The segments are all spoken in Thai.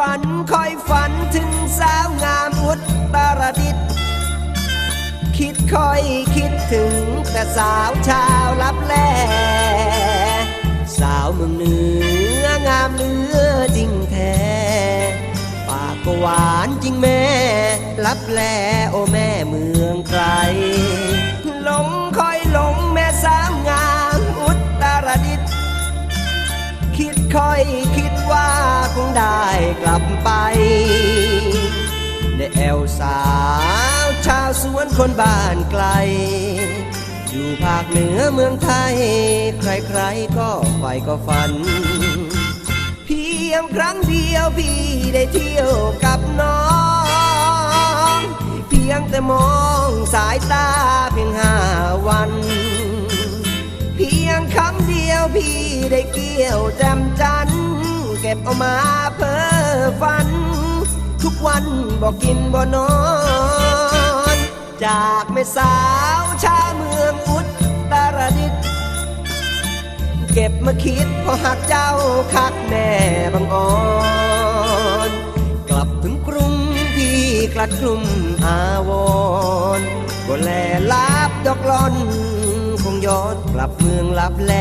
ฝันคอยฝันถึงสาวงามอุตรดิตถ์คิดคอยคิดถึงแต่สาวชาวลับแลสาวเมืองเหนืองามเหลือจริงแท้ปากก็หวานจริงแม่ลับแลโอแม่เมืองไกลหลงคอยหลงแม่สาวงามอุตรดิตถ์คิดคอย ได้กลับไปได้แอวสาวชาวสวนคนบ้านไกล อยู่ภาคเหนือเมืองไทย ใครๆก็ใฝ่ก็ฝัน เพียงครั้งเดียวพี่ได้เที่ยวกับน้อง เพียงแต่มองสายตาเพียงห้าวัน เพียงคำเดียวพี่ได้เกี่ยวแจมจันทร์ เก็บเอามาเพ้อฝัน ทุกวันบอกกินบ่นอน จากแม่สาวชาวเมืองอุตรดิตเก็บมาคิดพอหักเจ้าคักแม่บางอ่อนกลับถึงกรุงพี่กลัดกลุ่มอาวรณ์ก็แลลาบดอกลอน คงย้อนกลับเมืองลับแล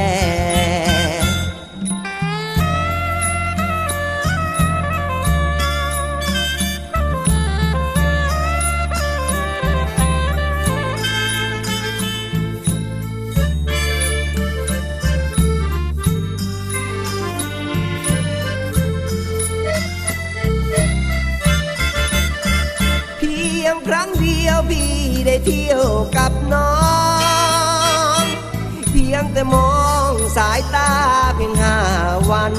ได้เที่ยวกับน้อง เพียงแต่มองสายตาเพียงห้าวัน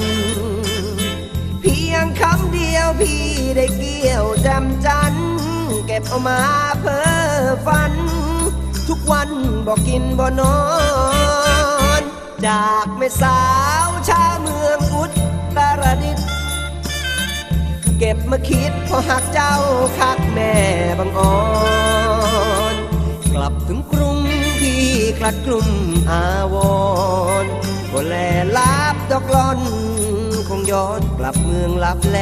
เพียงคำเดียวพี่ได้เกี่ยวจำจันทร์เก็บเอามาเพ้อฝัน ทุกวันบอกกินบ่นอน จากแม่สาวชาวเมืองอุตรดิตถ์เก็บมาคิดพอหักเจ้าคักแม่บางอ่อน กลับถึงกรุงพี่คลัดกลุ่มอาวรก็แลลาบดอกลอน คงย้อนกลับเมืองลับแล